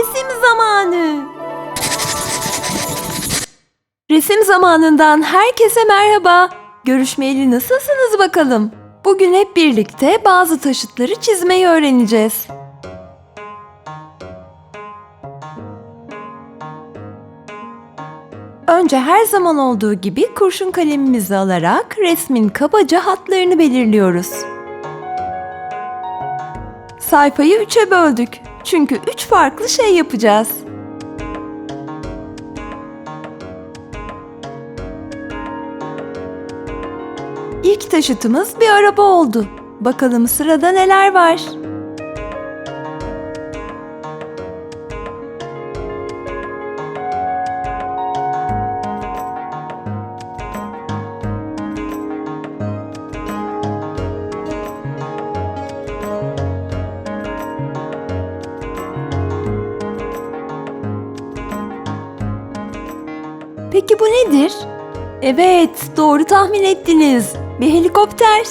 Resim zamanı. Resim zamanından herkese merhaba. Görüşmeyeli nasılsınız bakalım? Bugün hep birlikte bazı taşıtları çizmeyi öğreneceğiz. Önce her zaman olduğu gibi kurşun kalemimizi alarak resmin kabaca hatlarını belirliyoruz. Sayfayı üçe böldük. Çünkü üç farklı şey yapacağız. İlk taşıtımız bir araba oldu. Bakalım sırada neler var? Peki bu nedir? Evet, doğru tahmin ettiniz. Bir helikopter.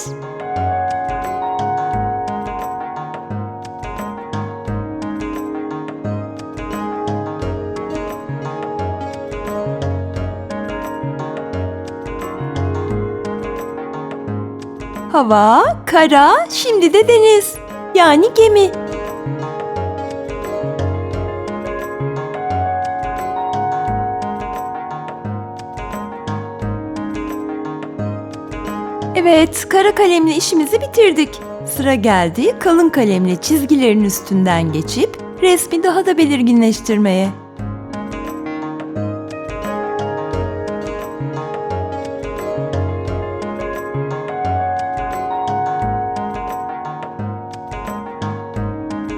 Hava, kara, şimdi de deniz. Yani gemi. Evet, kara kalemle işimizi bitirdik. Sıra geldi kalın kalemle çizgilerin üstünden geçip resmi daha da belirginleştirmeye.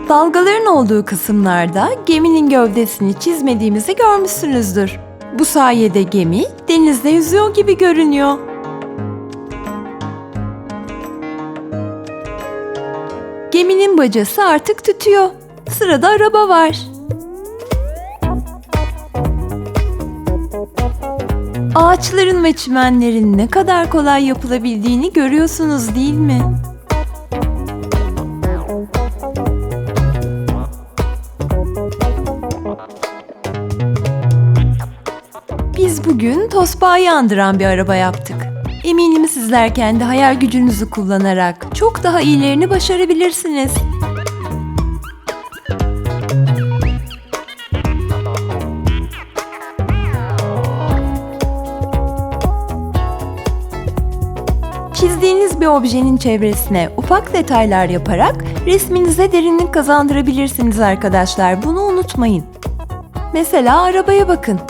Dalgaların olduğu kısımlarda geminin gövdesini çizmediğimizi görmüşsünüzdür. Bu sayede gemi denizde yüzüyor gibi görünüyor. Geminin bacası artık tütüyor. Sırada araba var. Ağaçların ve çimenlerin ne kadar kolay yapılabildiğini görüyorsunuz değil mi? Biz bugün tosbağayı andıran bir araba yaptık. Eminim sizler kendi hayal gücünüzü kullanarak çok daha iyilerini başarabilirsiniz. Çizdiğiniz bir objenin çevresine ufak detaylar yaparak resminize derinlik kazandırabilirsiniz arkadaşlar. Bunu unutmayın. Mesela arabaya bakın.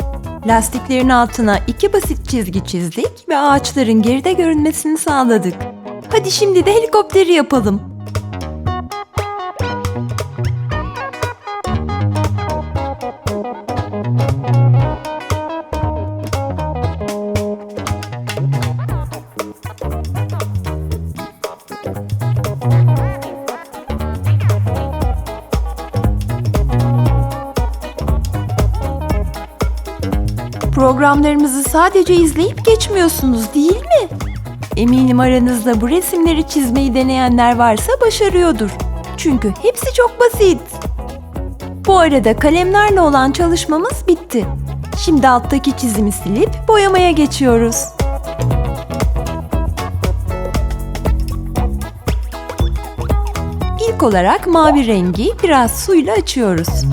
Lastiklerin altına iki basit çizgi çizdik ve ağaçların geride görünmesini sağladık. Hadi şimdi de helikopteri yapalım. Programlarımızı sadece izleyip geçmiyorsunuz değil mi? Eminim aranızda bu resimleri çizmeyi deneyenler varsa başarıyordur. Çünkü hepsi çok basit. Bu arada kalemlerle olan çalışmamız bitti. Şimdi alttaki çizimi silip boyamaya geçiyoruz. İlk olarak mavi rengi biraz suyla açıyoruz.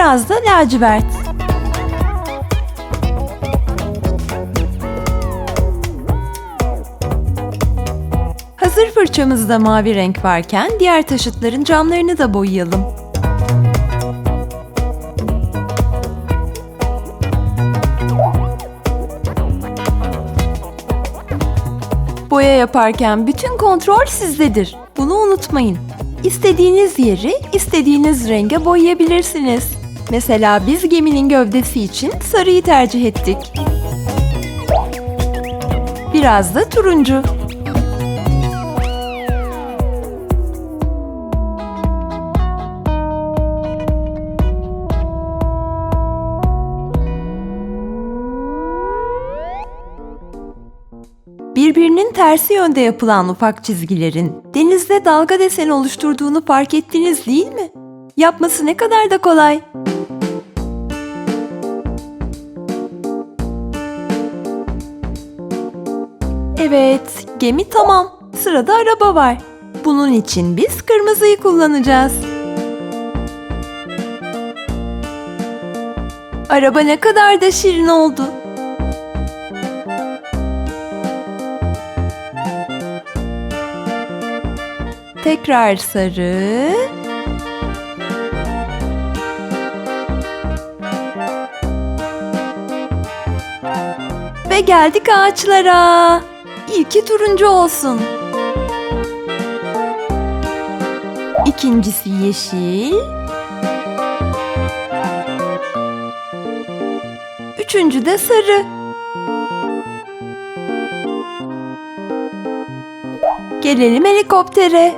Biraz da lacivert. Hazır fırçamızda mavi renk varken diğer taşıtların camlarını da boyayalım. Boya yaparken bütün kontrol sizdedir. Bunu unutmayın. İstediğiniz yeri istediğiniz renge boyayabilirsiniz. Mesela biz geminin gövdesi için sarıyı tercih ettik. Biraz da turuncu. Birbirinin tersi yönde yapılan ufak çizgilerin denizde dalga deseni oluşturduğunu fark ettiniz değil mi? Yapması ne kadar da kolay. Evet, gemi tamam. Sırada araba var. Bunun için biz kırmızıyı kullanacağız. Araba ne kadar da şirin oldu. Tekrar sarı. Ve geldik ağaçlara. İlki turuncu olsun. İkincisi yeşil. Üçüncü de sarı. Gelelim helikoptere.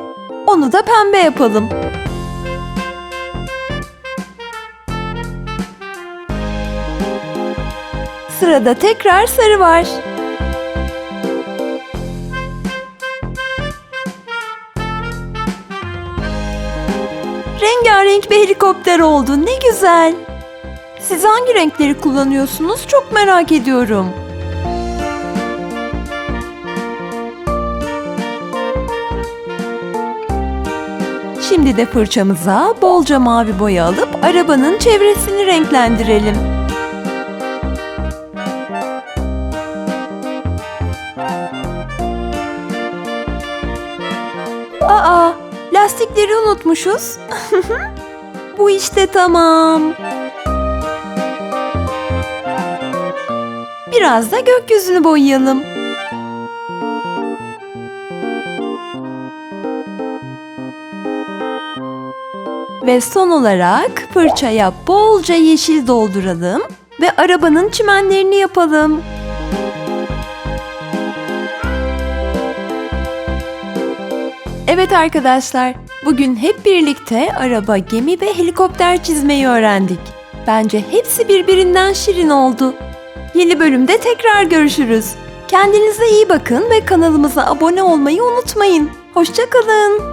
Onu da pembe yapalım. Sırada tekrar sarı var. Rengarenk bir helikopter oldu. Ne güzel. Siz hangi renkleri kullanıyorsunuz? Çok merak ediyorum. Şimdi de fırçamıza bolca mavi boya alıp arabanın çevresini renklendirelim. Aa, lastikleri unutmuşuz. Bu işte tamam. Biraz da gökyüzünü boyayalım. Ve son olarak fırçaya bolca yeşil dolduralım ve arabanın çimenlerini yapalım. Evet arkadaşlar, bugün hep birlikte araba, gemi ve helikopter çizmeyi öğrendik. Bence hepsi birbirinden şirin oldu. Yeni bölümde tekrar görüşürüz. Kendinize iyi bakın ve kanalımıza abone olmayı unutmayın. Hoşçakalın.